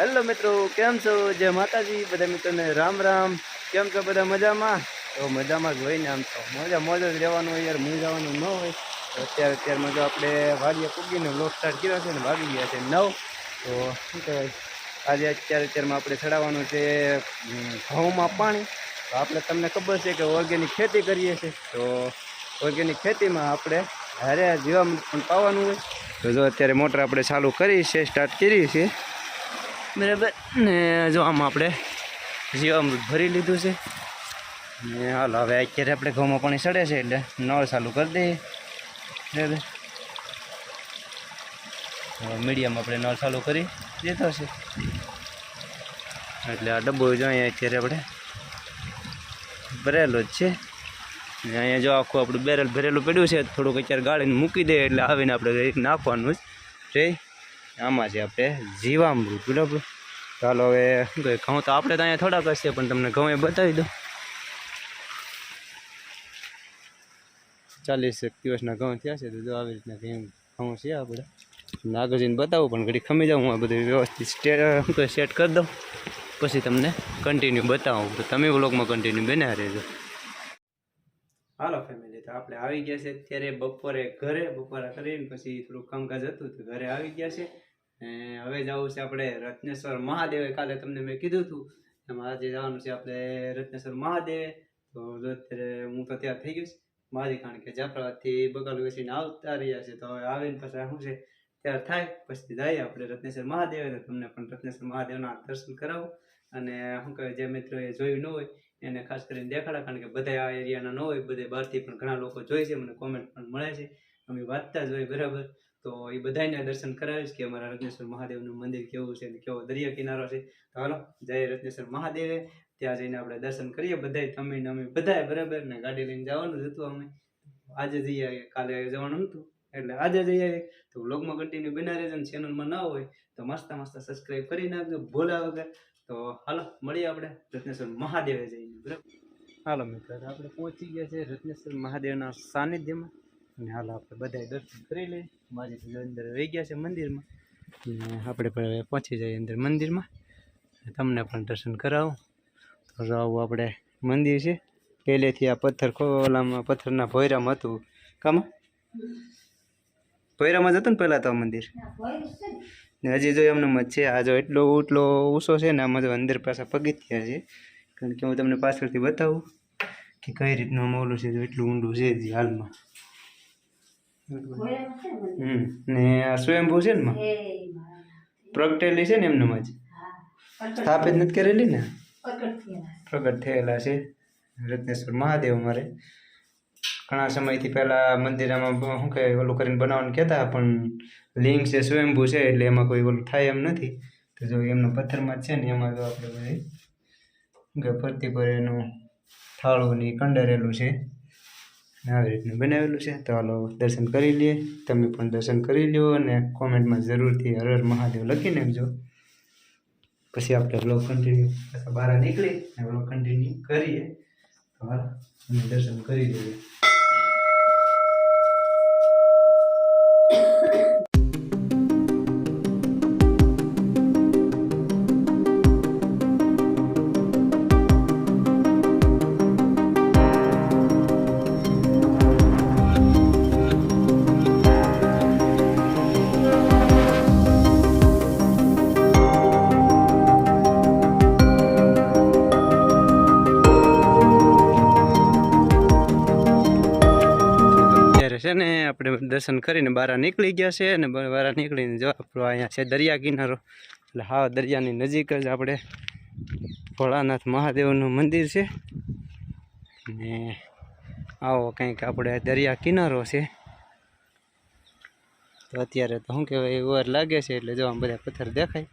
હાલો મિત્રો, કેમ છો? જય માતાજી. બધા મિત્રોને રામ રામ. કેમ છો બધા? મજામાં? તો મજામાં જ હોય ને આમ તો. મજા મોજ જ રહેવાનું હોય યાર. મૂંઝાવાનું ન હોય. તો અત્યારે અત્યારમાં જો આપણે વાડીએ પૂગીને લોક સ્ટાર્ટ કર્યો છે ને ભાગી ગયા છે નવ. તો શું કહેવાય? આજે અત્યારે અત્યારમાં આપણે ચડાવવાનું છે ઘઉંમાં પાણી. તો આપણે તમને ખબર છે કે ઓર્ગેનિક ખેતી કરીએ છીએ. તો ઓર્ગેનિક ખેતીમાં આપણે હારે જીવામૃત પણ પાવાનું હોય. તો જો અત્યારે મોટર આપણે ચાલુ કરી છે સ્ટાર્ટ કરી છે બરાબર. ને જો આમાં આપણે જીવામૃત ભરી લીધું છે. ને હાલ, હવે અત્યારે આપણે ઘઉંમાં પાણી સડે છે એટલે નળ ચાલુ કરી દઈએ. બરાબર. મીડિયમ આપણે નળ ચાલુ કરી દેતો છે. એટલે આ ડબ્બો જો અહીંયા અત્યારે આપણે ભરેલો જ છે. અહીંયા જો આખું આપણું બેરલ ભરેલું પડ્યું છે, થોડુંક અત્યારે ગાળીને મૂકી દે એટલે આવીને આપણે નાખવાનું જ. રે આમાં છે આપણે જીવામૃત, બરાબર? ચાલો હવે ઘઉં તો આપણે તો અહીંયા થોડાક હશે પણ તમને ઘઉં એ બતાવી દો ચાલીસ એક દિવસના ઘઉં થયા છે, તો જો આવી રીતના ઘઉં ઘઉં છે આપણે આગળ બતાવું, પણ ઘડી ખમી જાઉં, હું બધું વ્યવસ્થિત સેટ કરી દઉં. પછી તમને કન્ટિન્યુ બતાવું. તો તમે વ્લોગમાં કન્ટિન્યુ બન્યા રહેજો હાલો ફેમિલી તો આપણે આવી ગયા છે. અત્યારે બપોરે ઘરે, બપોરે કરીને પછી થોડું કામકાજ હતું તો ઘરે આવી ગયા છે. અને હવે જવું છે આપણે રત્નેશ્વર મહાદેવે. કાલે તમને મેં કીધું હતું એમાં આજે જવાનું છે આપણે રત્નેશ્વર મહાદેવે. તો અત્યારે હું તો ત્યાં થઈ ગયો છું. મારી કારણ કે જાફરાબાદથી બગાલ વેચીને આવતા રહ્યા છે. તો હવે આવીને પછી શું છે? ત્યાર થાય. પછી જઈએ આપણે રત્નેશ્વર મહાદેવે. તો તમને પણ રત્નેશ્વર મહાદેવના દર્શન કરાવું. અને શું કહેવાય, જે મિત્રોએ જોયું ન હોય એને ખાસ કરીને દેખાડા, કારણ કે બધા આ એરિયાના ન હોય, બધે બહારથી પણ ઘણા લોકો જોઈ છે, મને કોમેન્ટ પણ મળે છે. અમે વાંચતા જ હોય, બરાબર. તો એ બધાને દર્શન કરાવીશ કે અમારા રત્નેશ્વર મહાદેવનું મંદિર કેવું છે કેવો દરિયા કિનારો છે. તો હાલો, જય રત્નેશ્વર મહાદેવે. ત્યાં જઈને આપણે દર્શન કરીએ બધાય તમે ને અમે બધાય, બરાબર. ને ગાડી લઈને જવાનું જ હતું અમે. આજે જઈ આવીએ કાલે જવાનું હતું. એટલે આજે જઈ આવીએ તો બ્લોગમાં કન્ટિન્યુ બના રહેજો ચેનલમાં ના હોય, તો મસ્ત મસ્ત સબસ્ક્રાઈબ કરી નાખજો. ભોલા વગર. તો હાલો, મળીએ આપણે રત્નેશ્વર મહાદેવે જઈને, બરાબર? હાલો મિત્રો આપણે પહોંચી ગયા છે રત્નેશ્વર મહાદેવના સાનિધ્યમાં. અને હાલો, આપણે બધાય દર્શન કરી લઈએ. મારી અંદર રહી ગયા છે મંદિરમાં. અને આપણે પણ પહોંચી જઈએ અંદર મંદિરમાં. તમને પણ દર્શન કરાવું. તો આવું આપણે, મંદિર છે. પહેલેથી આ પથ્થર ખોલામાં પથ્થરના ભોયરામાં હતું. કામાં? ભોયરામાં જ હતું ને પહેલાં તો મંદિર? ને હજી જો એમને જ છે આ જો એટલો એટલો ઊંચો છે ને આમાં જો અંદર પાછા પગથિયા છે. કારણ કે હું તમને પાછળથી બતાવું કે કઈ રીતનું આમાં ઓલું છે જો એટલું ઊંડું છે હજી હાલમાં. હમ ને આ સ્વયંભૂ છે ને પ્રગટેલી છે ને એમનામાં જ સ્થાપિત નથી કરેલી ને? પ્રગટ થયેલા છે. રત્નેશ્વર મહાદેવ અમારે. ઘણા સમયથી પહેલાં મંદિરમાં શું કહે ઓલું કરીને બનાવવાનું કહેતા પણ લિંગ છે, સ્વયંભૂ છે, એટલે એમાં કોઈ ઓલું થાય એમ નથી. તો જો એમના પથ્થરમાં છે ને, એમાં જો આપણે બધી ફરતી પર એનું થાળું ને કંડારેલું છે. આવી રીતનું બનાવેલું છે. તો હાલો દર્શન કરી લઈએ. તમે પણ દર્શન કરી લો અને કોમેન્ટમાં જરૂરથી હર હર મહાદેવ લખી નાખજો. પછી આપણે બ્લોગ કન્ટિન્યુ પાછા બહાર નીકળી અને બ્લોગ કન્ટિન્યુ કરીએ. તો હાલ દર્શન કરી લઈએ. આપણે દર્શન કરીને બહાર નીકળી ગયા છે અને બહાર નીકળીને જો આપણો અહીંયા છે દરિયા કિનારો. એટલે હા, દરિયાની નજીક જ આપણે ભોળાનાથ મહાદેવનું મંદિર છે. ને આવો કંઈક આપણે દરિયા કિનારો છે. તો અત્યારે તો શું કહેવાય વાર લાગે છે એટલે જો આમ બધા પથ્થર દેખાય.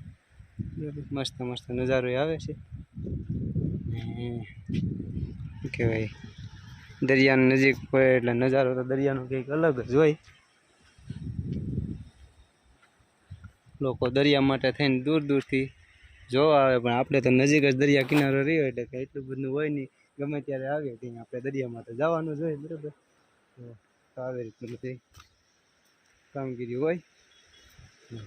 મસ્ત મસ્ત નજારો આવે છે. ને શું કહેવાય દરિયાની નજીક હોય એટલે નજારો તો દરિયાનો કંઈક અલગ જ હોય. લોકો દરિયા માટે થઈને દૂર દૂરથી જોવા આવે, પણ આપણે તો નજીક જ દરિયા કિનારો રહ્યો એટલે કંઈ એટલું બધું હોય નહીં. ગમે ત્યારે આવે ત્યાં આપણે દરિયામાં તો જવાનું જ હોય, બરાબર? તો આવી રીતનું બધી કામગીરી હોય.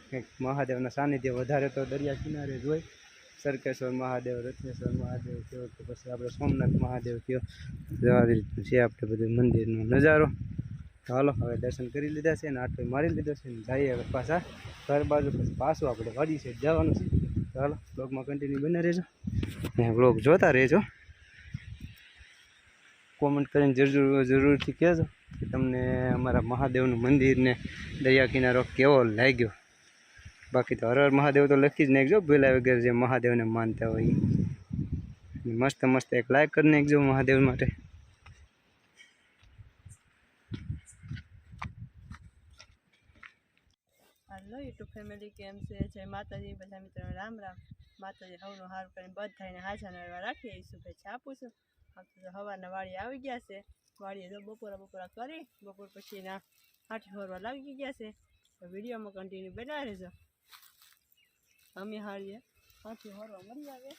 કંઈક મહાદેવના સાનિધ્ય વધારે તો દરિયા કિનારે જ હોય. સરકેશ્વર મહાદેવ રત્નેશ્વર મહાદેવ થયો કે પછી આપણે સોમનાથ મહાદેવ થયો. આવી રીતનું છે આપણે બધું મંદિરનો નજારો. ચાલો હવે દર્શન કરી લીધા છે અને આટો મારી લીધો છે ને જઈએ હવે પાછા. ઘર બાજુ પછી પાછું આપણે વાડી છે જવાનું છે. ચાલો બ્લોગમાં કન્ટિન્યુ બને રહેજો. ને બ્લોગ જોતા રહેજો. કોમેન્ટ કરીને જરૂર, જરૂરથી કહેજો કે તમને અમારા મહાદેવનું મંદિરને દરિયા કિનારો કેવો લાગ્યો? બાકી તો હર હર મહાદેવ તો લખી જ નાખજો. ભૂલા વગર જે મહાદેવને માનતા હોય મસ્ત મસ્ત એક લાઈક કરી નાખજો મહાદેવ માટે. હાલો યુટ્યુબ ફેમિલી કેમ છે? જય માતાજી. બધા મિત્રો રામ રામ. માતાજી હવનું હારું કરીને બધાને હાજા નરવા રાખીએ. શુભેચ્છા આપું છું. તો સવારના વાળી આવી ગયા છે. વાડીએ તો બપોરા બપોરા કરી. બપોર પછીના આઠ હોરવા લાગી ગયા છે. તો વિડીયોમાં કન્ટિન્યુ બેઠા રહેજો. અમે હારીએ. હાથી હોરવા મળી આવે.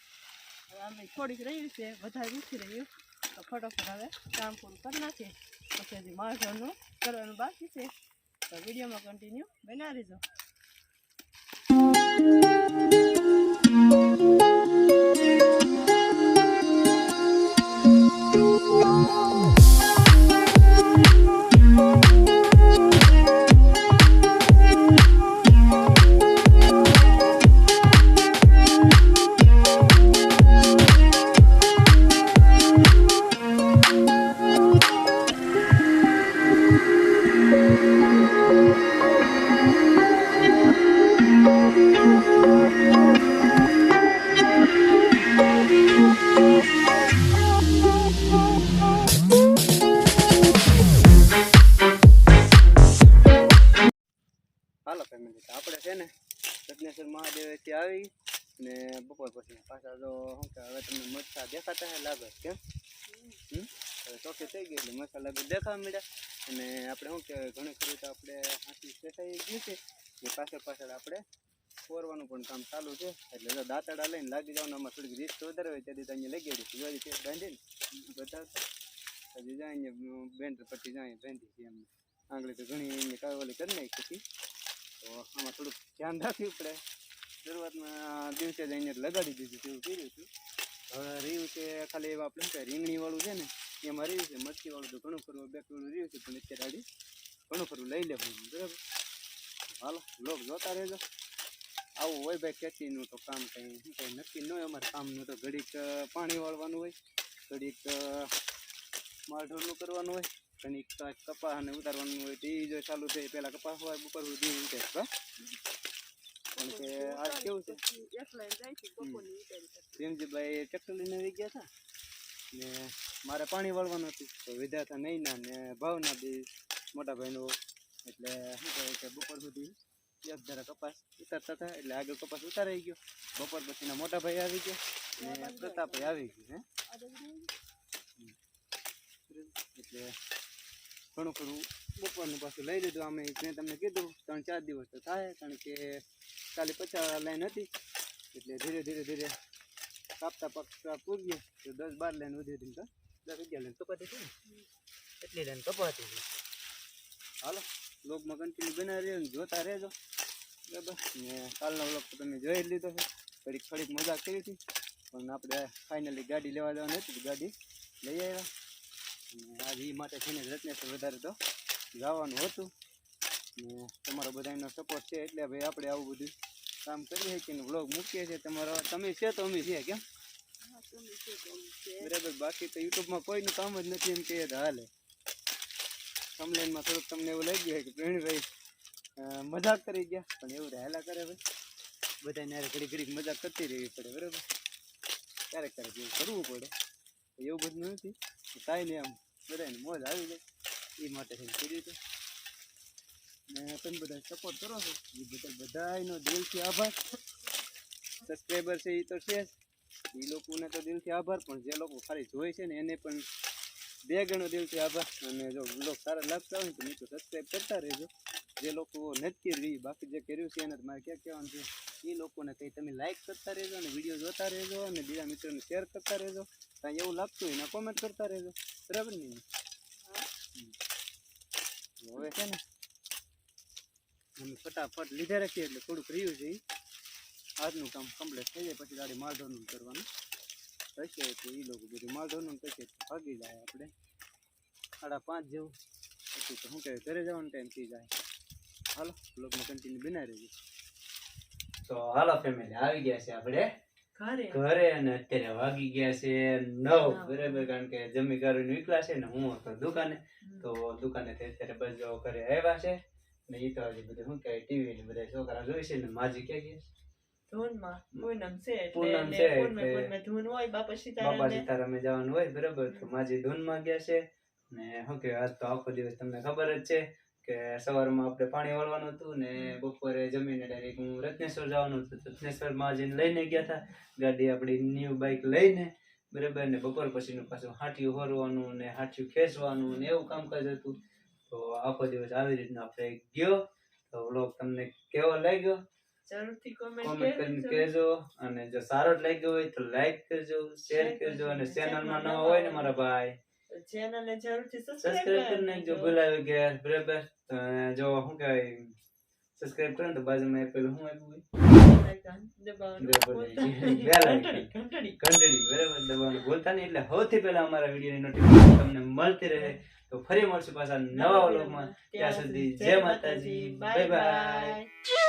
હવે અમે થોડીક રહ્યું છે, વધારે નથી રહ્યું. તો ફટોફટ હવે કામ પૂરું કરી નાખીએ. પછી હજી માણસોનું કરવાનું બાકી છે. તો વિડીયોમાં કન્ટિન્યુ બનાવી રહેજો આપણે છે ને રત્નેશ્વર ત્યાં આવી ને બપોર પછી પાછા તો શું કે હવે તમને મચ્છા દેખાતા હે લાગે કેમ? હમ? ચોખ્ખી થઈ ગઈ એટલે મચ્છા લાગે દેખાવા મળ્યા. અને આપણે શું કે ઘણી ખરી તો આપણે હાથી ફેસાઈ ગયું છે ને પાછળ પાછળ આપણે કોરવાનું પણ કામ ચાલુ છે. એટલે જો દાંતડા લઈને લાગી જવાનું આમાં થોડીક રીત વધારે હોય. તેથી અહીંયા લઈ ગયેલી જોઈ છે, બાંધીને. બધા હજી જાય અહીંયા બેન્ડ પછી જાય, બાંધી છે એમ આંગળી તો ઘણી એમની કાવલી કરી નાખી હતી. તો આમાં થોડુંક ધ્યાન રાખવું પડે. શરૂઆતમાં દિવસે જ અહીંયા લગાડી દીધું તેવું કર્યું હતું. હવે રહ્યું છે ખાલી એવા આપણે રીંગણીવાળું છે ને, એમાં રહ્યું છે મરચીવાળું તો ઘણું ખરું બે કિલો રહ્યું છે, પણ અત્યારે આડી ઘણું ખરું લઈ લેવું બરાબર? હાલો, લોક જોતા રહેજો. આવું હોય ભાઈ, ખેતીનું તો કામ કંઈ, શું કંઈ નક્કી ન હોય અમારે કામનું, તો ઘડીક પાણી વાળવાનું હોય, ઘડીક માલઢોરનું કરવાનું હોય. કાંઈક કપાસ અને ઉતારવાનું હોય તો એ જો ચાલુ થાય પહેલાં કપાસ હોય બપોર સુધી ઉતરે પણ કે આજ કેવું છે? પ્રેમજીભાઈ ટ્રેક્ટર લઈને આવી ગયા હતા ને મારે પાણી વાળવાનું હતું, તો વિદ્યાર્થા નહીં ના ને ભાવના બી મોટા એટલે શું કહે કે બપોર સુધી એક ધારા કપાસ ઉતારતા હતા, એટલે આગળ કપાસ ઉતારાઈ ગયો. બપોર પછીના મોટા ભાઈ આવી ગયા ને પ્રતાપભાઈ આવી ગયું, હે? એટલે ઘણું ખરું. બપોરનું પાછું લઈ લીધું અમે મેં તમને કીધું ત્રણ ચાર દિવસ તો થાય કારણ કે કાલે પચાસ લાઈન હતી. એટલે ધીરે ધીરે ધીરે કાપતા પાકતા પૂરીએ તો દસ બાર લાઈન વધી હતી તો? દસ અગિયાર લાઈન કપાતી હતી ને? એટલી લાઈન કપાતી હતી. હાલો બ્લોગમાં કન્ટિન્યુ બનાવી રહ્યો જોતા રહેજો. બરાબર? ને કાલનો બ્લોગ તો તમે જોઈ જ લીધો છે. થોડીક થોડીક મજા કરી હતી. પણ આપણે ફાઇનલી ગાડી લેવા જવાની હતી ગાડી લઈ આવ્યા. આજ એ માટે થઈને રત્નેશ્વર વધારે તો જવાનું હતું. ને તમારો બધાનો સપોર્ટ છે એટલે ભાઈ આપણે આવું બધું કામ કરીએ છીએ ને વ્લોગ મૂકીએ છીએ. તમારો તમે છે તો અમે છીએ કેમ? બરાબર બાકી તો યુટ્યુબમાં કોઈનું કામ જ નથી એમ કહીએ તો હાલે કમ્પ્લેનમાં થોડુંક તમને એવું લાગ્યું હોય કે પ્રવીણભાઈ મજાક કરી ગયા પણ એવું રહેલા કરે ભાઈ. બધાને યાર ઘડી ઘડીક મજાક કરતી રહેવી પડે બરાબર? ક્યારેક ક્યારેક એવું કરવું પડે. એવું બધું નથી. કાંઈ નહીં આમ બધાને મોજ આવી જાય. એ માટે થઈને કર્યું હતું. ને તમે બધા સપોર્ટ કરો છો? એ બધા બધાનો દિલથી આભાર. સબસ્ક્રાઈબર છે એ તો છે એ લોકોને તો દિલથી આભાર, પણ જે લોકો ખાલી જોઈ છે ને એને પણ બે ગણો દિલથી આભાર. અને જો બ્લોગ સારા લાગતા હોય તો મિત્રો સબસ્ક્રાઈબ કરતા રહેજો. જે લોકો નથી કરી બાકી જે કર્યું છે એને મારે ક્યાં કહેવાનું છે? એ લોકોને કંઈ તમે લાઇક કરતા રહેજો અને વીડિયો જોતા રહેજો અને બીજા મિત્રોને શેર કરતા રહેજો. કાંઈ એવું લાગતું હોય ને કોમેન્ટ કરતા રહેજો. બરાબર ને? હવે છે ને, અમે ફટાફટ લીધે રાખીએ એટલે થોડુંક રહ્યું છે આજનું કામ કમ્પ્લીટ થઈ જાય, પછી ગાડી માલધોનું કરવાનું. થશે એ લોકો બધું માલધોનું થશે ભાગી જાય આપણે. સાડા પાંચ જેવું. પછી તો શું કહેવાય, ઘરે જવાનો ટાઈમ થઈ જાય. હાલો બ્લોગમાં કન્ટિન્યુ બનાવી રહેજો. તો હાલો ફેમિલી આવી ગયા છે આપણે. ઘરે? અને અત્યારે વાગી ગયા છે નવ. બરાબર કારણ કે જમી નીકળ્યા છે ને હું હતો દુકાને. તો દુકાને અત્યારે બસ ઘરે આવ્યા છે. ને એ તો હજી બધું શું કહેવાય ટીવી ને બધા છોકરા જોઈ છે ને માજી કે કે પૂનમ છે પૂનમ ધૂન હોય બાપા બાપા જવાનું હોય બરાબર. તો માજી ધૂનમાં ગયા છે. ને શું કહેવાય આજ તો આખો દિવસ તમને ખબર જ છે. કે સવારમાં આપણે પાણી વાળવાનું હતું ને બપોરે જમીને ડાયરેક્ટ હું રત્નેશ્વર જવાનું હતું. તો રત્નેશ્વર માજીને લઈને ગયા હતા ગાડી આપણી ન્યૂ બાઇક લઈને બરાબર ને બપોર પછીનું પાછું હાંઠિયું હોરવાનું ને હાંઠિયું ખેંચવાનું ને એવું કામકાજ હતું. તો આખો દિવસ આવી રીતના આપણે ગયો. તો વ્લોગ તમને કેવો લાગ્યો? જરૂરથી કોમેન્ટ કરીને કહેજો. અને જો સારો લાગ્યો હોય તો લાઈક કરજો શેર કરજો અને ચેનલમાં ન હોય ને મારા ભાઈ ચેનલને જરૂરથી સબસ્ક્રાઇબ સબસ્ક્રાઇબ કરી નાખજો ભૂલાવી ગયા બરાબર. જો શું કહેવાય સબસ્ક્રાઇબ કરો તો બાજુમાં એક પેલું શું આવ્યું તો ફરી મળશું પાછા નવા વ્લોગમાં ત્યાં સુધી જય માતાજી. Bye bye